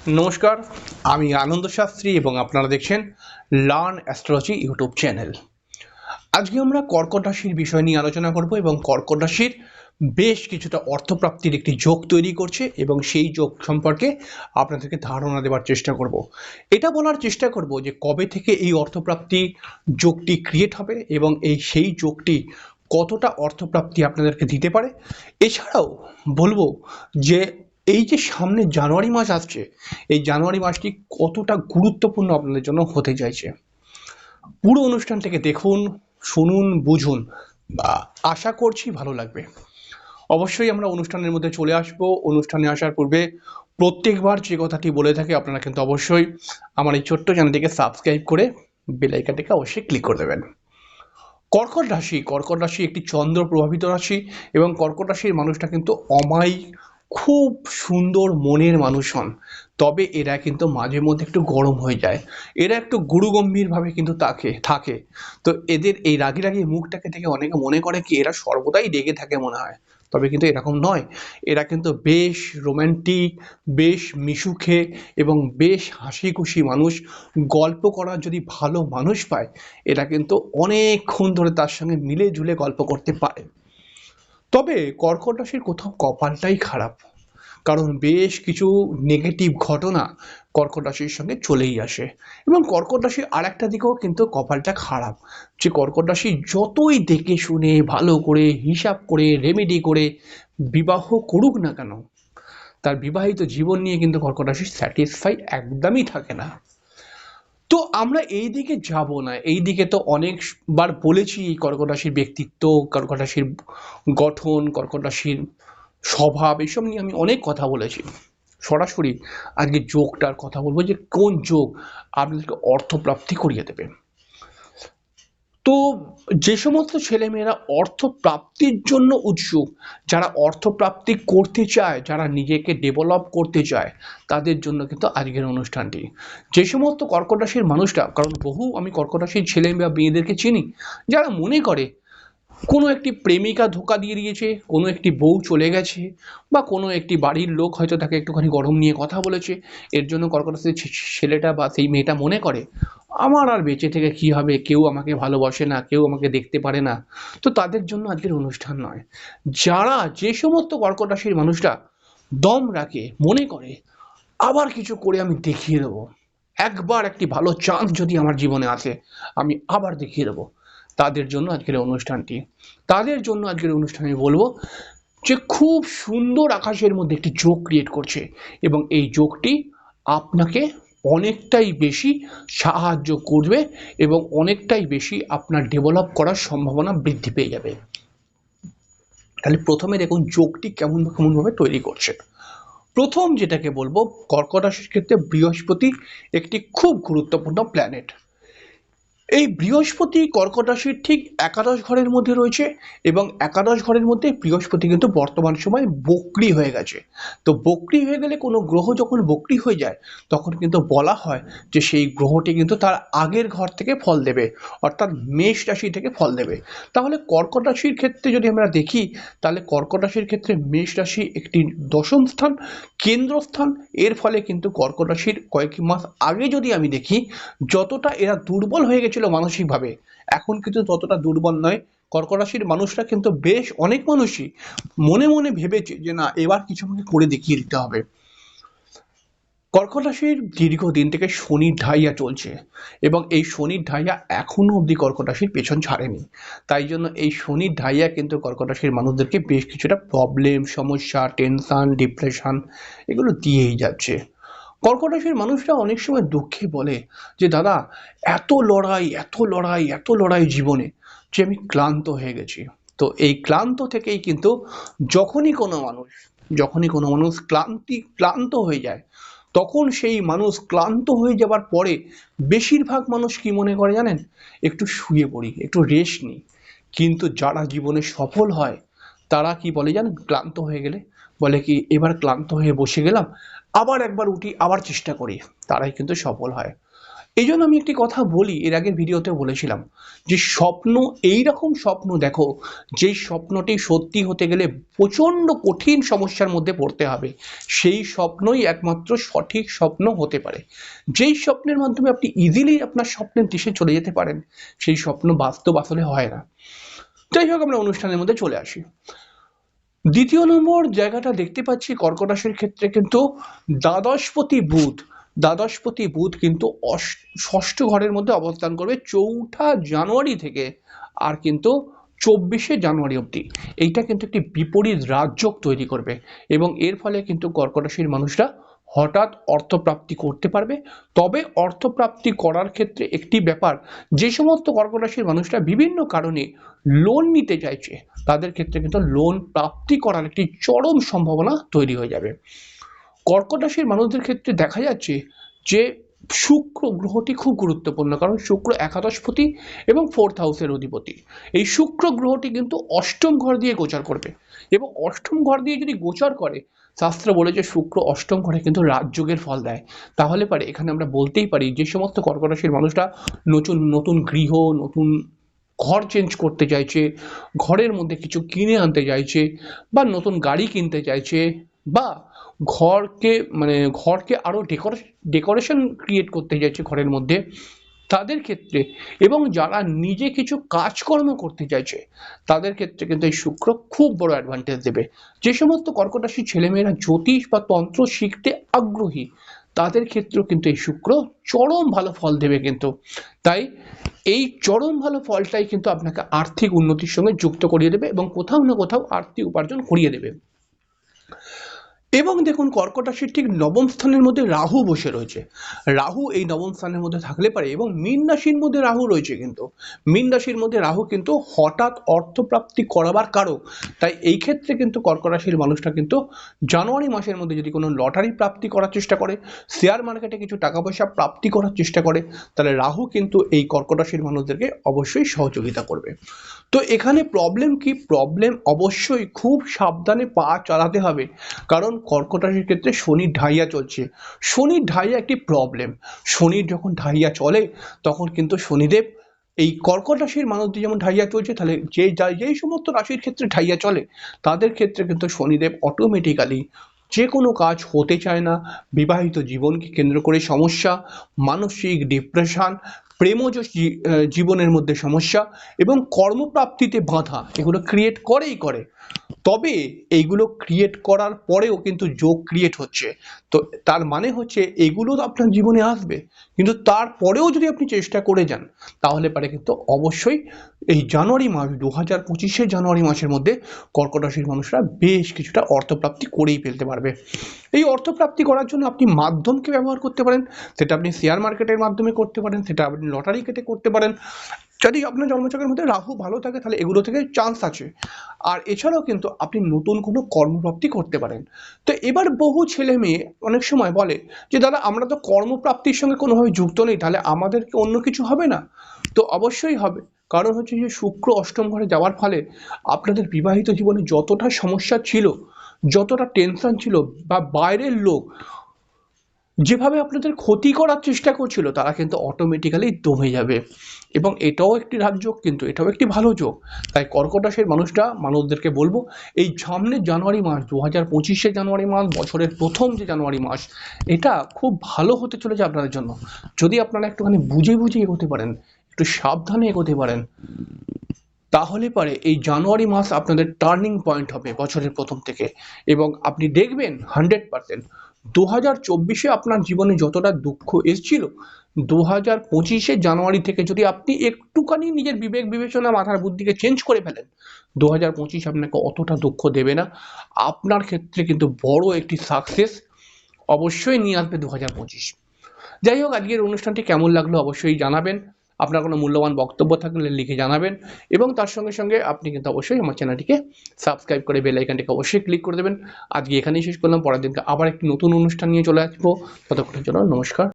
নমস্কার, আমি আনন্দ শাস্ত্রী এবং আপনারা দেখছেন লার্ন অ্যাস্ট্রোলজি ইউটিউব চ্যানেল আজকে আমরা কর্কট রাশির বিষয় নিয়ে আলোচনা করব এবং কর্কট রাশির বেশ কিছুটা অর্থপ্রাপ্তির একটি যোগ তৈরি করছে এবং সেই যোগ সম্পর্কে আপনাদেরকে ধারণা দেওয়ার চেষ্টা করব। এটা বলার চেষ্টা করব যে কবে থেকে এই অর্থপ্রাপ্তি যোগটি ক্রিয়েট হবে এবং এই সেই যোগটি কতটা অর্থপ্রাপ্তি আপনাদেরকে দিতে পারে। এছাড়াও বলব যে এই যে সামনে জানুয়ারি মাস আসছে, এই জানুয়ারি মাসটি কতটা গুরুত্বপূর্ণ আপনাদের জন্য হতে চাইছে? পুরো অনুষ্ঠানটাকে দেখুন, শুনুন, বুঝুন, বা আশা করছি ভালো লাগবে। অবশ্যই আমরা অনুষ্ঠানের মধ্যে চলে আসব। অনুষ্ঠানে আসার পূর্বে প্রত্যেকবার যে কথাটি বলে থাকি আপনারা কিন্তু অবশ্যই আমার এই ছোট্ট চ্যানেলটিকে সাবস্ক্রাইব করে বেলাইকাটিকে অবশ্যই ক্লিক করে দেবেন। কর্কট রাশি কর্কট রাশি একটি চন্দ্র প্রভাবিত রাশি এবং কর্কট রাশির মানুষটা কিন্তু অমায়িক খুব সুন্দর মনের মানুষ হন। তবে এরা কিন্তু মাঝে মধ্যে একটু গরম হয়ে যায়। এরা একটু গুরুগম্ভীরভাবে কিন্তু তাকে, থাকে। তো এদের এই রাগি রাগি মুখটাকে দেখে অনেকে মনে করে কি এরা সর্বদাই রেগে থাকে মনে হয়। তবে কিন্তু এরকম নয়। এরা কিন্তু বেশ রোম্যান্টিক বেশ মিশুখে এবং বেশ হাসি খুশি মানুষ। গল্প করার যদি ভালো মানুষ পায়, এরা কিন্তু অনেকক্ষণ ধরে তার সঙ্গে মিলে ঝুলে গল্প করতে পারে। তবে কর্কট রাশির কোথাও কপালটাই খারাপ। কারণ বেশ কিছু নেগেটিভ ঘটনা কর্কট রাশির সঙ্গে চলেই আসে। এবং কর্কট রাশির আর একটা দিকেও কিন্তু কপালটা খারাপ। যে কর্কট রাশি যতই দেখে শুনে, ভালো করে, হিসাব করে রেমেডি করে, বিবাহ করুক না কেন, তার বিবাহিত জীবন নিয়ে কিন্তু কর্কট রাশি স্যাটিসফাই একদমই থাকে না। তো আমরা এই দিকে যাব না। এই দিকে তো অনেকবার বলেছি কর্কট রাশির ব্যক্তিত্ব কর্কট রাশির গঠন কর্কট রাশির স্বভাব, এসব নিয়ে আমি অনেক কথা বলেছি। সরাসরি আজকে যোগটার কথা বলব যে কোন যোগ আপনাদেরকে অর্থপ্রাপ্তি করিয়ে দেবে। তো যে সমস্ত ছেলেমেয়েরা অর্থ প্রাপ্তির জন্য উৎসুক, যারা অর্থ প্রাপ্তি করতে চায়, যারা নিজেকে ডেভেলপ করতে চায়, তাদের জন্য কিন্তু আজকের অনুষ্ঠানটি। যে সমস্ত কর্কট রাশির মানুষরা, কারণ বহু আমি কর্কট রাশির ছেলে বা মেয়েদেরকে চিনি, যারা মনে করে কোনো একটি প্রেমিকা ধোকা দিয়ে দিয়েছে, কোনো একটি বউ চলে গেছে, বা কোনো একটি বাড়ির লোক হয়তো তাকে একটুখানি গরম নিয়ে কথা বলেছে, এর জন্য কর্কট রাশির ছেলেটা বা সেই মেয়েটা মনে করে আমার আর বেঁচে থেকে কি হবে? কেউ আমাকে ভালোবাসে না, কেউ আমাকে দেখতে পারে না। তো তাদের জন্য আজকের অনুষ্ঠান নয়। যারা যে সমস্ত কর্কট রাশির মানুষরা দম রাখে, মনে করে, আবার কিছু করে আমি দেখিয়ে দেবো। একবার একটি ভালো চান্স যদি আমার জীবনে আসে, আমি আবার দেখিয়ে দেবো তাদের জন্য আজকের অনুষ্ঠানটি। তাদের জন্য আজকের অনুষ্ঠানে বলব যে খুব সুন্দর আকাশের মধ্যে একটি যোগ ক্রিয়েট করছে এবং এই যোগটি আপনাকে অনেকটাই বেশি সাহায্য করবে এবং অনেকটাই বেশি আপনার ডেভেলপ করার সম্ভাবনা বৃদ্ধি পেয়ে যাবে। তাহলে প্রথমে দেখুন যোগটি কেমন কেমনভাবে তৈরি করছে। প্রথম যেটাকে বলব কর্কট রাশির ক্ষেত্রে বৃহস্পতি একটি খুব গুরুত্বপূর্ণ প্ল্যানেট এই বৃহস্পতি কর্কট রাশির ঠিক একাদশ ঘরের মধ্যে রয়েছে এবং একাদশ ঘরের মধ্যে বৃহস্পতি কিন্তু বর্তমান সময় বক্রি হয়ে গেছে। তো বক্রি হয়ে গেলে কোনো গ্রহ যখন বক্রি হয়ে যায়, তখন কিন্তু বলা হয় যে সেই গ্রহটি কিন্তু তার আগের ঘর থেকে ফল দেবে, অর্থাৎ মেষ রাশি থেকে ফল দেবে। তাহলে কর্কট রাশির ক্ষেত্রে যদি আমরা দেখি, তাহলে কর্কট রাশির ক্ষেত্রে মেষ রাশি একটি দশম স্থান কেন্দ্রস্থান এর ফলে কিন্তু কর্কট রাশির কয়েক মাস আগে যদি আমি দেখি, যতটা এরা দুর্বল হয়ে গেছিল মানসিকভাবে। এখন কিন্তু ততটা দুর্বল নয়। কর্কট রাশির মানুষরা কিন্তু বেশ অনেক মানুষই মনে মনে ভেবেছে যে না, এবার কিছু আমাকে করে দেখিয়ে দিতে হবে। কর্কট রাশির দীর্ঘদিন থেকে শনির ঢাইয়া চলছে এবং এই শনির ঢাইয়া এখনও অবধি কর্কট রাশির পেছন ছাড়েনি। তাই জন্য এই শনির ঢাইয়া কিন্তু কর্কট রাশির মানুষদেরকে বেশ কিছুটা প্রবলেম সমস্যা টেনশন ডিপ্রেশন এগুলো দিয়েই যাচ্ছে। কর্কট রাশির মানুষরা অনেক সময় দুঃখে বলে যে, দাদা, এত লড়াই এত লড়াই এত লড়াই জীবনে যে আমি ক্লান্ত হয়ে গেছি। তো এই ক্লান্ত থেকেই কিন্তু যখনই কোনো মানুষ, যখনই কোনো মানুষ ক্লান্তি, ক্লান্ত হয়ে যায়, তখন সেই মানুষ ক্লান্ত হয়ে যাবার পরে বেশিরভাগ মানুষ কি মনে করে জানেন? একটু শুয়ে পড়ি, একটু রেস্ট নিই। কিন্তু যারা জীবনে সফল হয়, তারা কি বলে জানেন? ক্লান্ত হয়ে গেলে। বলে কি, এবার ক্লান্ত হয়ে বসে গেলাম আবার একবার উঠি, আবার চেষ্টা করি, তারাই কিন্তু সফল হয়। এই জন্য আমি একটি কথা বলি, এর আগের ভিডিওতে বলেছিলাম যে স্বপ্ন, এই রকম স্বপ্ন দেখো যেই স্বপ্নটি সত্যি হতে গেলে প্রচণ্ড কঠিন সমস্যার মধ্যে পড়তে হবে। সেই স্বপ্নই একমাত্র সঠিক স্বপ্ন হতে পারে। যেই স্বপ্নের মাধ্যমে আপনি ইজিলি আপনার স্বপ্নের দিশে চলে যেতে পারেন, সেই স্বপ্ন বাস্তব আসলে হয় না। যাই হোক, আমরা অনুষ্ঠানের মধ্যে চলে আসি। দ্বিতীয় নম্বর জায়গাটা দেখতে পাচ্ছি কর্কট রাশির ক্ষেত্রে কিন্তু দ্বাদশপতি বুধ। দ্বাদশপতি বুধ কিন্তু ষষ্ঠ ঘরের মধ্যে অবস্থান করবে চৌঠা জানুয়ারি থেকে আর কিন্তু চব্বিশে জানুয়ারি অবধি। এইটা কিন্তু একটি বিপরীত রাজযোগ তৈরি করবে এবং এর ফলে কিন্তু কর্কট রাশির মানুষরা হঠাৎ অর্থপ্রাপ্তি করতে পারবে। তবে অর্থপ্রাপ্তি করার ক্ষেত্রে একটি ব্যাপার, যে সমস্ত কর্কট রাশির মানুষরা বিভিন্ন কারণে লোন নিতে চাইছে, তাদের ক্ষেত্রে কিন্তু লোন প্রাপ্তি করার একটি চরম সম্ভাবনা তৈরি হয়ে যাবে। কর্কট রাশির মানুষদের ক্ষেত্রে দেখা যাচ্ছে যে শুক্র গ্রহটি খুব গুরুত্বপূর্ণ, কারণ শুক্র একাদশপতি এবং ফোর্থ হাউসের অধিপতি। এই শুক্র গ্রহটি কিন্তু অষ্টম ঘর দিয়ে গোচর করবে এবং অষ্টম ঘর দিয়ে যদি গোচর করে শাস্ত্র বলে যে শুক্র অষ্টম ঘরে কিন্তু রাজযোগের ফল দেয়। তাহলে পারে, এখানে আমরা বলতেই পারি যে সমস্ত কর্কট রাশির মানুষরা নতুন নতুন গৃহ, নতুন ঘর চেঞ্জ করতে চাইছে, ঘরের মধ্যে কিছু কিনে আনতে চাইছে, বা নতুন গাড়ি কিনতে চাইছে, বা ঘরকে মানে ঘরকে আরও ডেকোরেশন ক্রিয়েট করতে চাইছে ঘরের মধ্যে। তাদের ক্ষেত্রে এবং যারা নিজে কিছু কাজকর্ম করতে চাইছে, তাদের ক্ষেত্রে কিন্তু এই শুক্র খুব বড় অ্যাডভান্টেজ দেবে। যে সমস্ত কর্কট রাশির ছেলেমেয়েরা জ্যোতিষ বা তন্ত্র শিখতে আগ্রহী, তাদের ক্ষেত্রেও কিন্তু এই শুক্র চরম ভালো ফল দেবে কিন্তু। তাই এই চরম ভালো ফলটাই কিন্তু আপনাকে আর্থিক উন্নতির সঙ্গে যুক্ত করিয়ে দেবে এবং কোথাও না কোথাও আর্থিক উপার্জন করিয়ে দেবে। এবং দেখুন কর্কট রাশির ঠিক নবম স্থানের মধ্যে রাহু বসে রয়েছে। রাহু এই নবম স্থানের মধ্যে থাকলে পারে এবং মীন রাশির মধ্যে রাহু রয়েছে কিন্তু। মীন রাশির মধ্যে রাহু কিন্তু হঠাৎ অর্থপ্রাপ্তি করাবার কারক। তাই এই ক্ষেত্রে কিন্তু কর্কট রাশির মানুষটা কিন্তু জানুয়ারি মাসের মধ্যে যদি কোনো লটারি প্রাপ্তি করার চেষ্টা করে, শেয়ার মার্কেটে কিছু টাকা পয়সা প্রাপ্তি করার চেষ্টা করে, তাহলে রাহু কিন্তু এই কর্কট রাশির মানুষদেরকে অবশ্যই সহযোগিতা করবে। তো এখানে প্রবলেম কি? প্রবলেম অবশ্যই খুব সাবধানে পা চালাতে হবে। কারণ কর্কট রাশির ক্ষেত্রে শনির ঢাইয়া চলছে। শনির ঢাইয়া একটি প্রবলেম শনির যখন ঢাইয়া চলে, তখন কিন্তু শনিদেব এই কর্কট রাশির মানুষদের যেমন ঢাইয়া চলছে, তাহলে যে যেই সমস্ত রাশির ক্ষেত্রে ঢাইয়া চলে, তাদের ক্ষেত্রে কিন্তু শনিদেব অটোমেটিক্যালি যে কোনো কাজ হতে চায় না। বিবাহিত জীবনকে কেন্দ্র করে সমস্যা, মানসিক ডিপ্রেশন প্রেমজ জীবনের মধ্যে সমস্যা এবং কর্মপ্রাপ্তিতে বাধা, এগুলো ক্রিয়েট করেই করে। তবে এইগুলো ক্রিয়েট করার পরেও কিন্তু যোগ ক্রিয়েট হচ্ছে। তো তার মানে হচ্ছে এগুলো তো আপনার জীবনে আসবে। কিন্তু তারপরেও যদি আপনি চেষ্টা করে যান, তাহলে পারে কিন্তু অবশ্যই এই জানুয়ারি মাস দু হাজার পঁচিশে জানুয়ারি মাসের মধ্যে কর্কট রাশির মানুষরা বেশ কিছুটা অর্থপ্রাপ্তি করেই ফেলতে পারবে। এই অর্থপ্রাপ্তি করার জন্য আপনি মাধ্যমকে ব্যবহার করতে পারেন, সেটা আপনি শেয়ার মার্কেটের মাধ্যমে করতে পারেন, সেটা আপনি লটারি কেটে করতে পারেন। যদি আপনার জন্মচক্রের মধ্যে রাহু ভালো থাকে, তাহলে এগুলো থেকে চান্স আছে। আর এছাড়াও কিন্তু আপনি নতুন কোনো কর্মপ্রাপ্তি করতে পারেন। তো এবার বহু ছেলে মেয়ে অনেক সময় বলে যে, দাদা, আমরা তো কর্মপ্রাপ্তির সঙ্গে কোনোভাবে যুক্ত নেই, তাহলে আমাদের কি অন্য কিছু হবে না? তো অবশ্যই হবে। কারণ হচ্ছে যে, শুক্র অষ্টম ঘরে যাওয়ার ফলে আপনাদের বিবাহিত জীবনে যতটা সমস্যা ছিল, যতটা টেনশন ছিল বা বাইরের লোক যেভাবে আপনাদের ক্ষতি করার চেষ্টা করছিল, তারা কিন্তু অটোমেটিক্যালি দমে যাবে। এবং এটাও একটি রাজযোগ কিন্তু এটাও একটি ভালো যোগ। তাই কর্কট রাশির মানুষটা মানুষদেরকে বলব, এই সামনের জানুয়ারি মাস দু হাজার পঁচিশে জানুয়ারি মাস, বছরের প্রথম যে জানুয়ারি মাস, এটা খুব ভালো হতে চলেছে আপনাদের জন্য। যদি আপনারা একটুখানি বুঝে বুঝে এগোতে পারেন, একটু সাবধানে এগোতে পারেন, তাহলে পরে এই জানুয়ারি মাস আপনাদের টার্নিং পয়েন্ট হবে বছরের প্রথম থেকে। এবং আপনি দেখবেন হান্ড্রেড পার্সেন্ট দু হাজার চব্বিশে আপনার জীবনে যতটা দুঃখ এসেছিল দু হাজার পঁচিশে জানুয়ারি থেকে যদি আপনি একটুখানি নিজের বিবেক বিবেচনা মাথার বুদ্ধিকে চেঞ্জ করে ফেলেন দু হাজার পঁচিশ আপনাকে অতটা দুঃখ দেবে না। আপনার ক্ষেত্রে কিন্তু বড় একটি সাকসেস অবশ্যই নিয়ে আসবে দু হাজার পঁচিশ। যাই হোক, আজকের অনুষ্ঠানটি কেমন লাগল অবশ্যই জানাবেন। আপনার কোনো মূল্যবান বক্তব্য থাকলে লিখে জানাবেন এবং তার সঙ্গে সঙ্গে আপনি কিন্তু অবশ্যই আমার চ্যানেলটিকে সাবস্ক্রাইব করে বেল আইকনটিকে অবশ্যই ক্লিক করে দেবেন। আজকে এখানেই শেষ করলাম। পরের দিনকে আবার একটি নতুন অনুষ্ঠান নিয়ে চলে আসব। ততক্ষণের জন্য নমস্কার।